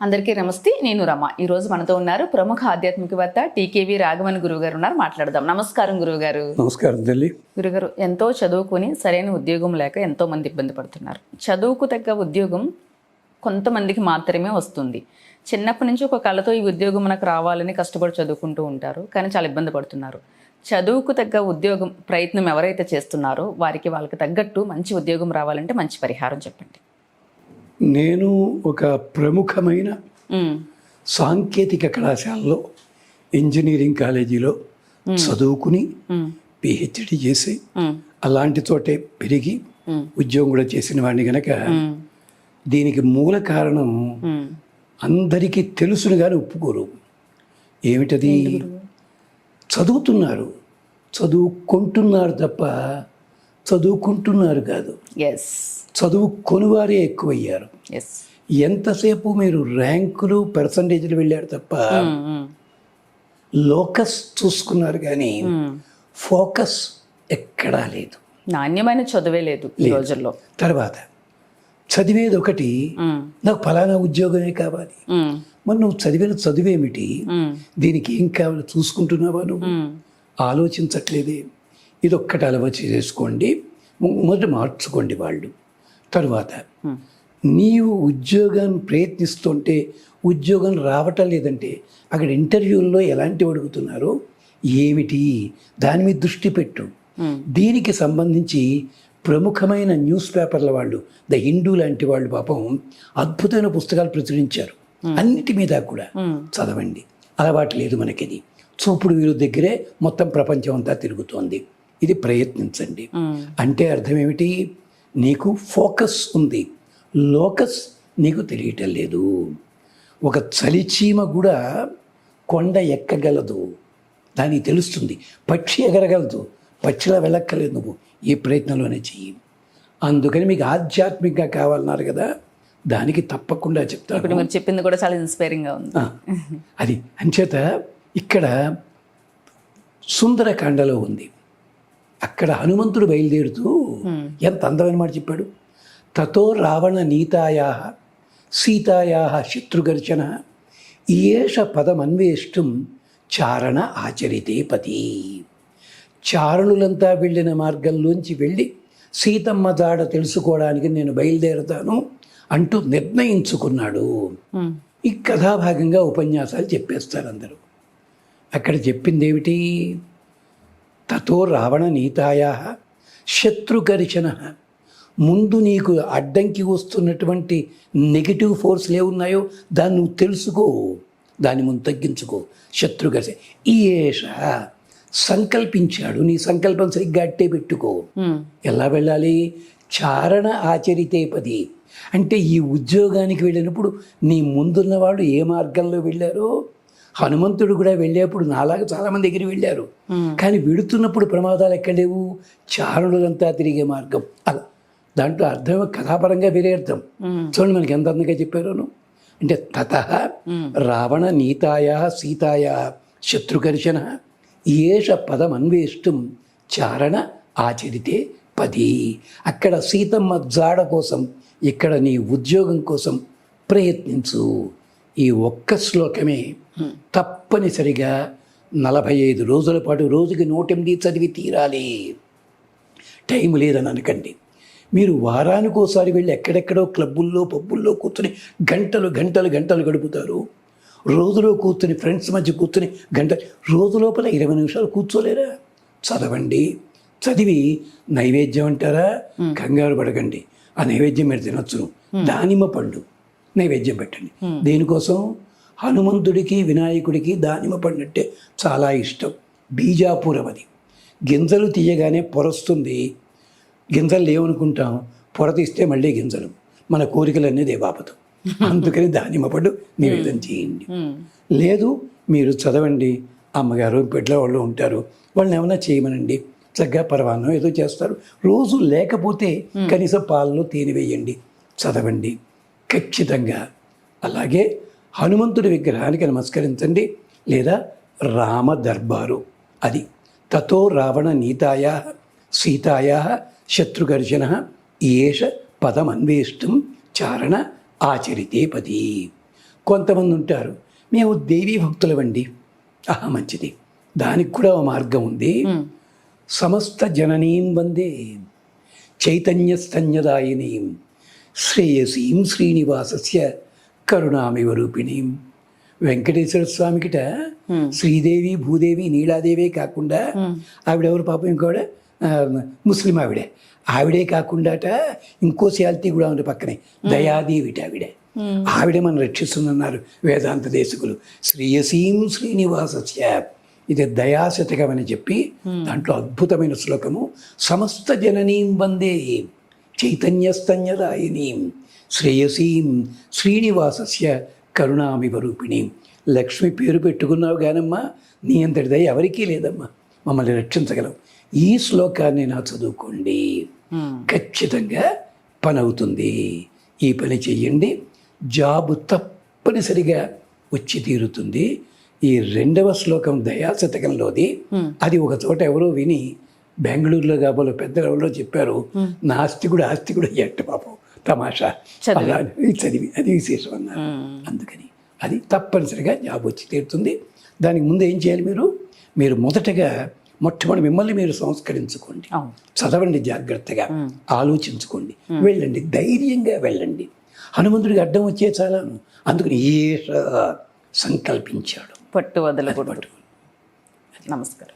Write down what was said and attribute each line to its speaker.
Speaker 1: అందరికీ నమస్తే నేను రమ. ఈ రోజు మనతో ఉన్నారు ప్రముఖ ఆధ్యాత్మికవేత్త టీకేవి రాఘవన్ గురువు గారు ఉన్నారు. మాట్లాడదాం. నమస్కారం గురువు గారు
Speaker 2: నమస్కారం తల్లి
Speaker 1: గురుగారు ఎంతో చదువుకుని సరైన ఉద్యోగం లేక ఎంతో మంది ఇబ్బంది పడుతున్నారు. చదువుకు తగ్గ ఉద్యోగం కొంతమందికి మాత్రమే వస్తుంది. చిన్నప్పటి నుంచి ఒక కళతో ఈ ఉద్యోగం మనకు రావాలని కష్టపడి చదువుకుంటూ ఉంటారు కానీ చాలా ఇబ్బంది పడుతున్నారు. చదువుకు తగ్గ ఉద్యోగం ప్రయత్నం ఎవరైతే చేస్తున్నారో వారికి వాళ్ళకి తగ్గట్టు మంచి ఉద్యోగం రావాలంటే మంచి పరిహారం చెప్పండి.
Speaker 2: నేను ఒక ప్రముఖమైన సాంకేతిక కళాశాలలో ఇంజనీరింగ్ కాలేజీలో చదువుకుని పిహెచ్డి చేసి అలాంటి చోటే పెరిగి ఉద్యోగం కూడా చేసిన వాడిని గనక దీనికి మూల కారణం. అందరికీ తెలుసును కానీ ఒప్పుకోరు. ఏమిటది? చదువుతున్నారు. చదువుకుంటున్నారు తప్ప చదువుకుంటున్నారు కాదు.
Speaker 1: ఎస్
Speaker 2: చదువు కొనువారే ఎక్కువయ్యారు. ఎంతసేపు మీరు ర్యాంకులు పర్సంటేజ్లు వెళ్ళారు తప్ప లోకస్ చూసుకున్నారు కానీ ఫోకస్ ఎక్కడా లేదు.
Speaker 1: నాణ్యమైన చదువే లేదు ఈ రోజుల్లో.
Speaker 2: తర్వాత చదివేది ఒకటి నాకు ఫలానా ఉద్యోగమే కావాలి. మరి నువ్వు చదివిన చదువేమిటి దీనికి ఏం కావాలో? చూసుకుంటున్నావా నువ్వు? ఆలోచించట్లేదే. ఇది ఒక్కటి అలవాటు చేసుకోండి. మొదట మార్చుకోండి వాళ్ళు. తరువాత నీవు ఉద్యోగం ప్రయత్నిస్తుంటే ఉద్యోగం రావటం లేదంటే అక్కడ ఇంటర్వ్యూల్లో ఎలాంటి అడుగుతున్నారో ఏమిటి? దాని మీద దృష్టి పెట్టు. దీనికి సంబంధించి ప్రముఖమైన న్యూస్ పేపర్ల వాళ్ళు ద హిందూ లాంటి వాళ్ళు పాపం అద్భుతమైన పుస్తకాలు ప్రచురించారు. అన్నిటి మీద కూడా చదవండి. అలవాటు లేదు మనకిది. చూపుడు వీరు దగ్గరే మొత్తం ప్రపంచం అంతా తిరుగుతోంది. ఇది ప్రయత్నించండి. అంటే అర్థం ఏమిటి? నీకు ఫోకస్ ఉంది. లోకస్ నీకు తెలియటం లేదు. ఒక చలిచీమ కూడా కొండ ఎక్కగలదు. దానికి తెలుస్తుంది. పక్షి ఎగరగలదు. పక్షిలా వెళ్ళక్కర్లేదు నువ్వు. ఈ ప్రయత్నంలోనే చెయ్యి. అందుకని మీకు ఆధ్యాత్మికంగా కావాలన్నారు కదా. దానికి తప్పకుండా చెప్తాను.
Speaker 1: ఇప్పుడు మీరు చెప్పింది కూడా చాలా ఇన్స్పైరింగ్గా ఉంది.
Speaker 2: అది. అంచేత ఇక్కడ సుందరకాండలో ఉంది. అక్కడ హనుమంతుడు బయలుదేరుతూ ఎంత అందమైన మాట చెప్పాడు? తతో రావణ నీతాయా సీతాయా శత్రుగర్చన ఏష పదమన్వేష్టం చారణ ఆచరితే పతి. చారణులంతా వెళ్ళిన మార్గంలోంచి వెళ్ళి సీతమ్మ జాడ తెలుసుకోవడానికి నేను బయలుదేరుతాను అంటూ నిర్ణయించుకున్నాడు. ఈ కథాభాగంగా ఉపన్యాసాలు చెప్పేస్తారు అందరూ. అక్కడ చెప్పింది ఏమిటి తతో రావణ నీతాయా శత్రుగర్షణ ముందు నీకు అడ్డంకి వస్తున్నటువంటి నెగిటివ్ ఫోర్స్లు ఏమున్నాయో దాన్ని నువ్వు తెలుసుకో దాన్ని ముందు తగ్గించుకో శత్రుఘర్ష ఈ ఏష సంకల్పించాడు నీ సంకల్పం సరిగ్గా అట్టే పెట్టుకో. ఎలా వెళ్ళాలి? చారణ ఆచరితే పది. అంటే ఈ ఉద్యోగానికి వెళ్ళినప్పుడు నీ ముందున్న వాళ్ళు ఏ మార్గంలో వెళ్ళారో హనుమంతుడు కూడా వెళ్ళేప్పుడు నాలాగా చాలామంది దగ్గర వెళ్ళారు. కానీ వెడుతున్నప్పుడు ప్రమాదాలు ఎక్కడ లేవు? చారణులంతా తిరిగే మార్గం. అలా. దాంట్లో అర్థం కథాపరంగా వేరే అర్థం చూడండి మనకి ఎంత అందంగా చెప్పారోను అంటే తత రావణ నీతాయా సీతాయా శత్రుకర్షణ ఏష పదం అన్వేష్టం చారణ ఆచరితే పది. అక్కడ సీతమ్మ జాడ కోసం ఇక్కడ నీ ఉద్యోగం కోసం ప్రయత్నించు. ఈ ఒక్క శ్లోకమే తప్పనిసరిగా నలభై ఐదు రోజుల పాటు రోజుకి నూటెనిమిది చదివి తీరాలి. టైం లేదని అనకండి. మీరు వారానికి ఒకసారి వెళ్ళి ఎక్కడెక్కడో క్లబ్బుల్లో పబ్బుల్లో కూర్చొని గంటలు గంటలు గంటలు గడుపుతారు. రోజులో కూర్చొని ఫ్రెండ్స్ మధ్య కూర్చొని గంట రోజు లోపల ఇరవై నిమిషాలు కూర్చోలేరా? చదవండి. చదివి నైవేద్యం అంటారా? కంగారు పడకండి. ఆ నైవేద్యం మీరు తినొచ్చు. దానిమ్మ పండు నైవేద్యం పెట్టండి. దేనికోసం? హనుమంతుడికి వినాయకుడికి దానిమ్మ పండు అంటే చాలా ఇష్టం. బీజాపురం అది. గింజలు తీయగానే పొరస్తుంది. గింజలు లేవనుకుంటాం. పొర తీస్తే మళ్ళీ గింజలు. మన కోరికలన్నీ దేవాపతం. అందుకని దానిమ్మ పండు నివేదన చేయండి. లేదు మీరు చదవండి. అమ్మగారు బిడ్డల వాళ్ళు ఉంటారు. వాళ్ళని ఏమైనా చేయమనండి. చక్కగా పరవాన్నం ఏదో చేస్తారు. రోజు లేకపోతే కనీసం పాలలో తేనె వేయండి. చదవండి. ఖచ్చితంగా. అలాగే హనుమంతుడి విగ్రహానికి నమస్కరించండి లేదా రామ దర్బారు. అది తతో రావణ నీతాయా సీతాయా శత్రుఘర్షణ ఏష పదమన్వేష్టం చారణ ఆచరితే పది. కొంతమంది ఉంటారు మేము దేవీ భక్తులమండి. ఆహా మంచిది. దానికి కూడా ఒక మార్గం ఉంది. సమస్త జననీం వందే చైతన్యస్తన్యదాయినీం. శ్రేయసీం శ్రీనివాసస్య కరుణామివ రూపిణీం వెంకటేశ్వర స్వామికిట శ్రీదేవి భూదేవి నీలాదేవే కాకుండా ఆవిడెవరు పాపం ఇంకోడ? ముస్లిం ఆవిడే. ఆవిడే కాకుండాట ఇంకో శాల్తీ కూడా ఉంది పక్కనే. దయాదేవిట ఆవిడే. ఆవిడే మనం రక్షిస్తుందన్నారు వేదాంత దేశకులు. శ్రీయసీం శ్రీనివాసస్య. ఇది దయాశతకం అని చెప్పి దాంట్లో అద్భుతమైన శ్లోకము. సమస్త జననీం వందే. చైతన్యస్తన్యదాయినీం. శ్రేయసీం శ్రీనివాసస్య కరుణామివ రూపిణీం లక్ష్మి పేరు పెట్టుకున్నావు గానమ్మా నీ అంతటి దయ ఎవరికీ లేదమ్మా. మమ్మల్ని రక్షించగలవు. ఈ శ్లోకాన్ని నా చదువుకోండి. ఖచ్చితంగా పని అవుతుంది ఈ పని చెయ్యండి. జాబు తప్పనిసరిగా వచ్చి తీరుతుంది. ఈ రెండవ శ్లోకం దయాశతకంలోది. అది ఒక చోట ఎవరో విని బెంగళూరులో కాబోలు పెద్దలు ఎవరో చెప్పారు నా ఆస్తి కూడా ఆస్తి కూడా ఎట్ట పాపం. తమాషా. అలా చదివి అది విశేషం అన్నారు. అందుకని అది తప్పనిసరిగా జాబ్ వచ్చి తీరుతుంది. దానికి ముందు ఏం చేయాలి మీరు? మీరు మొదటగా మొట్టమొదటి మిమ్మల్ని మీరు సంస్కరించుకోండి. చదవండి జాగ్రత్తగా. ఆలోచించుకోండి. వెళ్ళండి ధైర్యంగా వెళ్ళండి. హనుమంతుడికి అడ్డం వచ్చే చాలాను అందుకని ఏ సంకల్పించాడు.
Speaker 1: పట్టు వదలకూడదు. నమస్కారం.